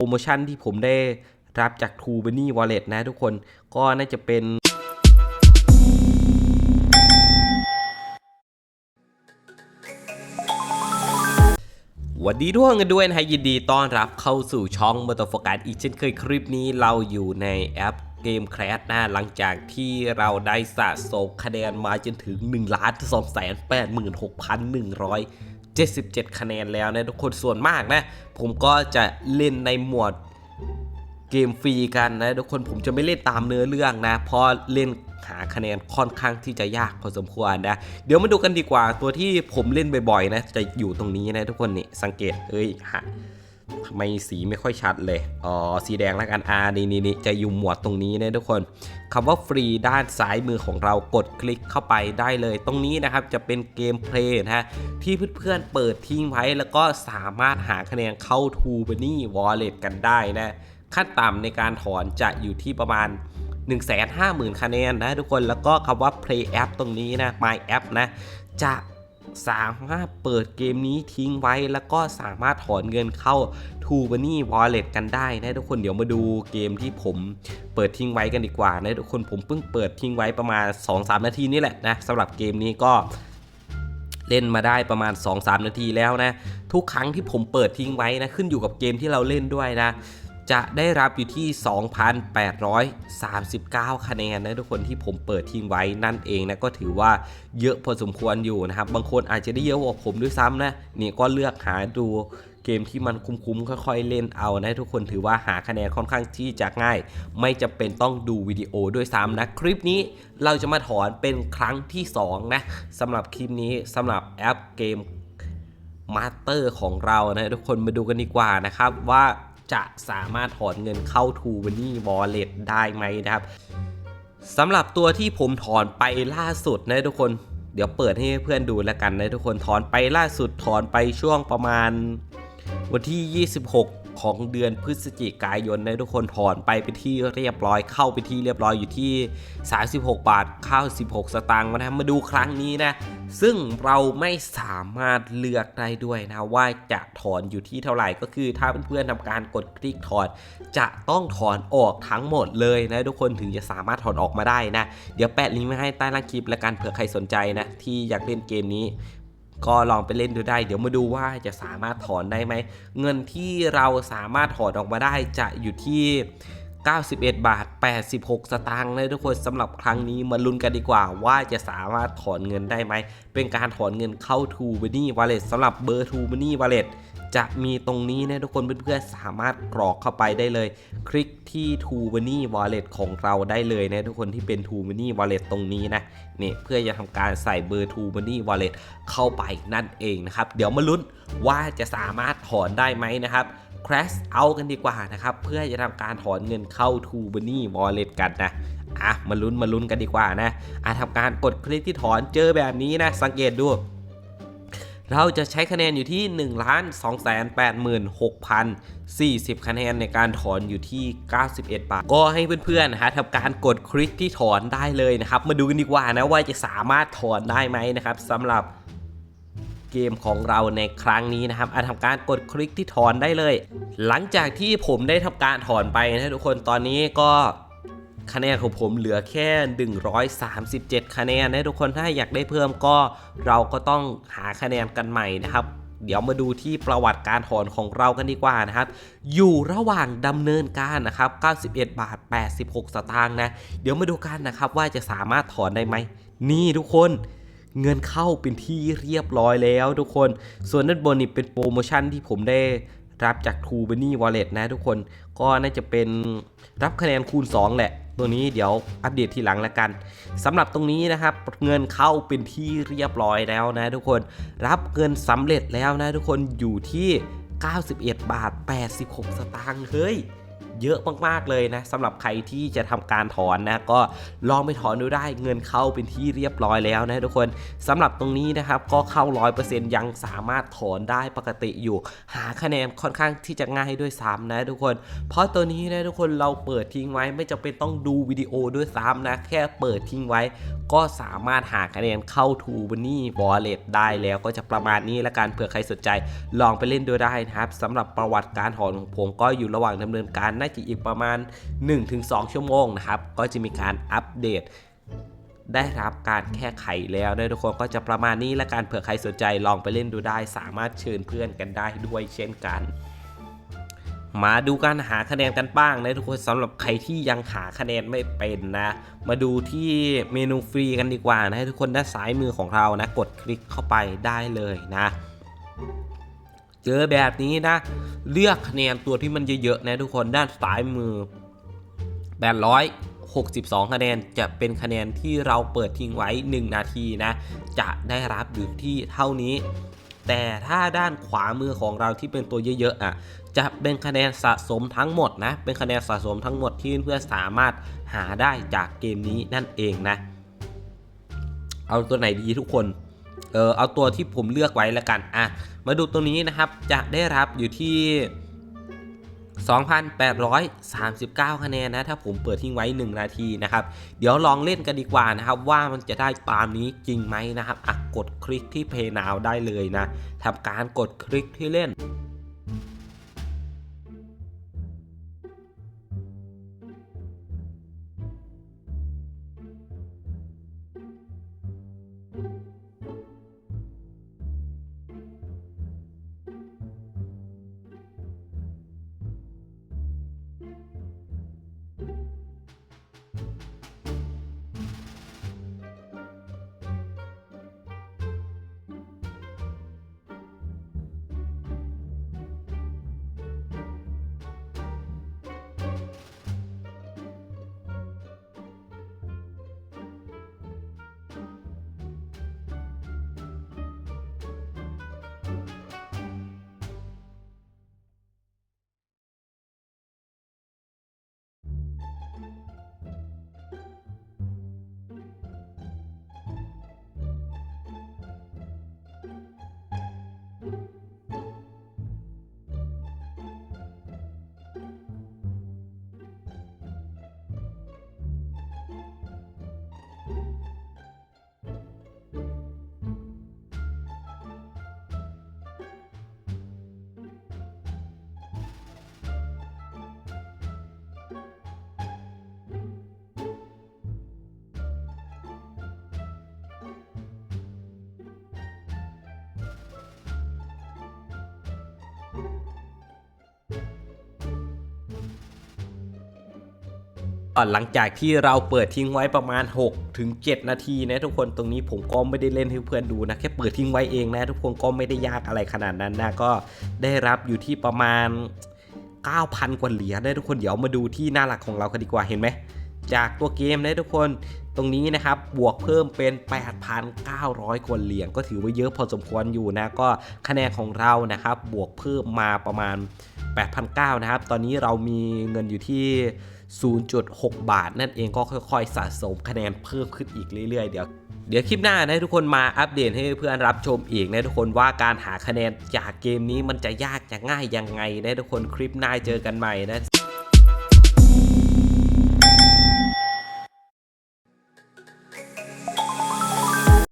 โปรโมชั่นที่ผมได้รับจาก t ู b บ n y Wallet นะทุกคนก็น่าจะเป็นวัสดีทุกคนกันด้วยนะฮะยินดีต้อนรับเข้าสู่ช่องมอเตอร์โฟกัสอีกเช่นเคยคลิปนี้เราอยู่ในแอปเกมแคสนะหลังจากที่เราได้สะสมคะแนนมาจนถึง1ล้าน2แส 77 คะแนนแล้วนะทุกคนส่วนมากนะ ผมก็จะเล่นในหมวดเกมฟรีกันนะทุกคนผมจะไม่เล่นตามเนื้อเรื่องนะเพราะเล่นหาคะแนนค่อนข้างที่จะยากพอสมควรนะ เดี๋ยวมาดูกันดีกว่าตัวที่ผมเล่นบ่อยๆนะจะอยู่ตรงนี้นะทุกคนนี่สังเกตเอ้ยฮะ ไมสีไม่ค่อยชัดเลย อ๋อ สีแดงแล้วกันอ่านี่นี่นี่จะอยู่หมวดตรงนี้นะทุกคนคำว่าฟรีด้านซ้ายมือของเรากดคลิกเข้าไปได้เลย ตรงนี้นะครับจะเป็นเกมเพลย์นะฮะ ที่เพื่อนๆเปิดทิ้งไว้ แล้วก็สามารถหาคะแนนเข้า t ู b บ n y Wallet กันได้นะ ขั้นต่ำในการถอนจะอยู่ที่ประมาณ150,000 คะแนนนะทุกคน แล้วก็คำว่า Play App ตรงนี้นะ My App นะ จะ สามารถเปิดเกมนี้ทิ้งไว้แล้วก็สามารถถอนเงินเข้า t o b a n y Wallet กันได้นะทุกคนเดี๋ยวมาดูเกมที่ผมเปิดทิ้งไว้กันดีกว่านะทุกคนผมเพิ่งเปิดทิ้งไว้ประมาณ 2-3 นาทีนี่แหละนะสำหรับเกมนี้ก็เล่นมาได้ประมาณ 2-3 นาทีแล้วนะ ทุกครั้งที่ผมเปิดทิ้งไว้นะ ขึ้นอยู่กับเกมที่เราเล่นด้วยนะ จะได้รับอยู่ที่ 2,839 คะแนนนะทุกคนที่ผมเปิดทิ้งไว้นั่นเองนะก็ถือว่าเยอะพอสมควรอยู่นะครับ บางคนอาจจะได้เยอะกว่าผมด้วยซ้ำนะนี่ก็เลือกหาดูเกมที่มันคุ้มๆค่อยๆเล่นเอานะทุกคนถือว่าหาคะแนนค่อนข้างที่จะง่าย ไม่จำเป็นต้องดูวิดีโอด้วยซ้ำนะ คลิปนี้เราจะมาถอนเป็นครั้งที่สองนะสำหรับคลิปนี้สำหรับแอปเกมมาสเตอร์ของเรานะทุกคนมาดูกันดีกว่านะครับว่า จะสามารถถอนเงินเข้า t ู b บ n y Wallet ได้ไหมนะครับสำหรับตัวที่ผมถอนไปล่าสุดนะทุกคน เดี๋ยวเปิดให้เพื่อนดูแล้วกันนะทุกคนถอนไปล่าสุดถอนไปช่วงประมาณวันที่ 26 ของเดือนพฤศจิกายนนะทุกคนถอนไปไปนที่เรียบร้อยเข้าไปที่เรียบร้อยอยู่ที่ 36 บาทเข้า16 สตางค์นะมาดูครั้งนี้นะ ซึ่งเราไม่สามารถเลือกได้ด้วยนะว่าจะถอนอยู่ที่เท่าไหร่ก็คือถ้าเพื่อนๆทำการกดคลิกถอน จะต้องถอนออกทั้งหมดเลยนะทุกคนถึงจะสามารถถอนออกมาได้นะ เดี๋ยวแปะลิงก์ไว้ให้ใต้ล่างคลิปแล้วกันเผื่อใครสนใจนะที่อยากเล่นเกมนี้ ก็ลองไปเล่นดูได้ เดี๋ยวมาดูว่าจะสามารถถอนได้ไหม เงินที่เราสามารถถอนออกมาได้จะอยู่ที่ 91 บาท 86 สตางค์เลยทุกคนสำหรับครั้งนี้มาลุ้นกันดีกว่า ว่าจะสามารถถอนเงินได้ไหม เป็นการถอนเงินเข้า t ู b บ n y Wallet สำหรับเบอร์ t ู b บ n y Wallet จะมีตรงนี้นะทุกคนเพื่อนๆสามารถกรอกเข้าไปได้เลย คลิกที่ t ู b บ n y Wallet ของเราได้เลยนะทุกคนที่เป็น t ู b บ n y Wallet ตรงนี้นะนี่เพื่อจะทำการใส่เบอร์ t ู b บ n y Wallet เข้าไปนั่นเองนะครับ เดี๋ยวมาลุ้นว่าจะสามารถถอนได้ไหมนะครับ crash out กันดีกว่านะครับ เพื่อจะทำการถอนเงินเข้า t ู b บ n y Wallet กันนะอะมาลุ้นมาลุ้นกันดีกว่านะอะทำการกดคลิกที่ถอนเจอแบบนี้นะ สังเกตดู เราจะใช้คะแนนอยู่ที่ 1 2 8 6 0 40 คะแนนในการถอนอยู่ที่ 91 บาท ก็ให้เพื่อนๆนะฮะทำการกดคลิกที่ถอนได้เลยนะครับ มาดูกันดีกว่านะว่าจะสามารถถอนได้ไหมนะครับสำหรับ เกมของเราในครั้งนี้นะครับอาทำการกดคลิกที่ถอนได้เลย หลังจากที่ผมได้ทำการถอนไปนะทุกคนตอนนี้ก็คะแนนของผมเหลือแค่ 137 คะแนนนะทุกคนถ้าอยากได้เพิ่มก็เราก็ต้องหาคะแนนกันใหม่นะครับ เดี๋ยวมาดูที่ประวัติการถอนของเรากันดีกว่านะครับ อยู่ระหว่างดำเนินการนะครับ 91 บาท 86 สตางค์นะ เดี๋ยวมาดูกันนะครับว่าจะสามารถถอนได้ไหม นี่ทุกคน เงินเข้าเป็นที่เรียบร้อยแล้วทุกคน ส่วนด้านบนนี่เป็นโปรโมชั่นที่ผมได้รับจาก t ู b บ n y Wallet นะทุกคน ก็น่าจะเป็นรับคะแนนคูณ 2 แหละ ตัวนี้เดี๋ยวอัปเดตทีหลังแล้วกันสำหรับตรงนี้นะครับ เงินเข้าเป็นที่เรียบร้อยแล้วนะทุกคน รับเงินสำเร็จแล้วนะทุกคนอยู่ที่ 91 บาท 86 สตางค์ เฮ้ย เยอะมากๆเลยนะสำหรับใครที่จะทำการถอนนะก็ลองไปถอนดูได้เงินเข้าเป็นที่เรียบร้อยแล้วนะทุกคนสำหรับตรงนี้นะครับก็เข้า 100%ยังสามารถถอนได้ปกติอยู่ หาคะแนนค่อนข้างที่จะง่ายด้วยซ้ำนะทุกคน เพราะตัวนี้นะทุกคนเราเปิดทิ้งไว้ไม่จำเป็นต้องดูวิดีโอด้วยซ้ำนะแค่เปิดทิ้งไว้ ก็สามารถหาคะแนนเข้าทูบันนี่บอลเลตได้แล้วก็จะประมาณนี้ละกันเผื่อใครสนใจ ลองไปเล่นดูได้นะครับสำหรับประวัติการถอนของผมก็อยู่ระหว่างดำเนินการน่าจะอีกประมาณ 1-2 ชั่วโมงนะครับ ก็จะมีการอัปเดตได้รับการแก้ไขแล้วนะทุกคนก็จะประมาณนี้และกันเผื่อใครสนใจลองไปเล่นดูได้ สามารถเชิญเพื่อนกันได้ด้วยเช่นกัน มาดูการหาคะแนนกันบ้างนะทุกคนสำหรับใครที่ยังหาคะแนนไม่เป็นนะ มาดูที่เมนูฟรีกันดีกว่านะให้ทุกคนด้านซ้ายมือของเรานะ กดคลิกเข้าไปได้เลยนะ เจอแบบนี้นะ เลือกคะแนนตัวที่มันเยอะๆนะทุกคนด้านซ้ายมือ 862 คะแนนจะเป็นคะแนนที่เราเปิดทิ้งไว้ 1 นาทีนะ จะได้รับอยู่ที่เท่านี้ แต่ถ้าด้านขวามือของเราที่เป็นตัวเยอะๆอะจะเป็นคะแนนสะสมทั้งหมดนะ เป็นคะแนนสะสมทั้งหมดที่เพื่อนสามารถหาได้จากเกมนี้นั่นเองนะ เอาตัวไหนดีทุกคน เออเอาตัวที่ผมเลือกไว้แล้วกันอะมาดูตัวนี้นะครับจะได้รับอยู่ที่ 2,839 คะแนนนะถ้าผมเปิดทิ้งไว้ 1 นาทีนะครับ เดี๋ยวลองเล่นกันดีกว่านะครับ ว่ามันจะได้ตามนี้จริงไหมนะครับอะกดคลิกที่เพย์นาวได้เลยนะทำการกดคลิกที่เล่น หลังจากที่เราเปิดทิ้งไว้ประมาณ 6 ถึง 7 นาทีนะทุกคนตรงนี้ผมก็ไม่ได้เล่นให้เพื่อนดูนะแค่เปิดทิ้งไว้เองนะทุกคนก็ไม่ได้ยากอะไรขนาดนั้นนะก็ได้รับอยู่ที่ประมาณ 9,000 กว่าเหรียญนะทุกคนเดี๋ยวมาดูที่หน้าหลักของเรากันดีกว่าเห็นไหมจากตัวเกมนะทุกคนตรงนี้นะครับบวกเพิ่มเป็น 8,900กว่าเหรียญก็ถือว่าเยอะพอสมควรอยู่นะก็คะแนนของเรานะครับบวกเพิ่มมาประมาณ 8,900นะครับตอนนี้เรามีเงินอยู่ที่ 0.6 บาท นั่นเองก็ค่อยๆ สะสมคะแนนเพิ่มขึ้นอีกเรื่อยๆ เดี๋ยวเดี๋ยวคลิปหน้านะทุกคนมาอัปเดตให้เพื่อนรับชมอีกนะทุกคนว่าการหาคะแนนจากเกมนี้มันจะยากจะง่ายยังไงนะทุกคนคลิปหน้าเจอกันใหม่นะ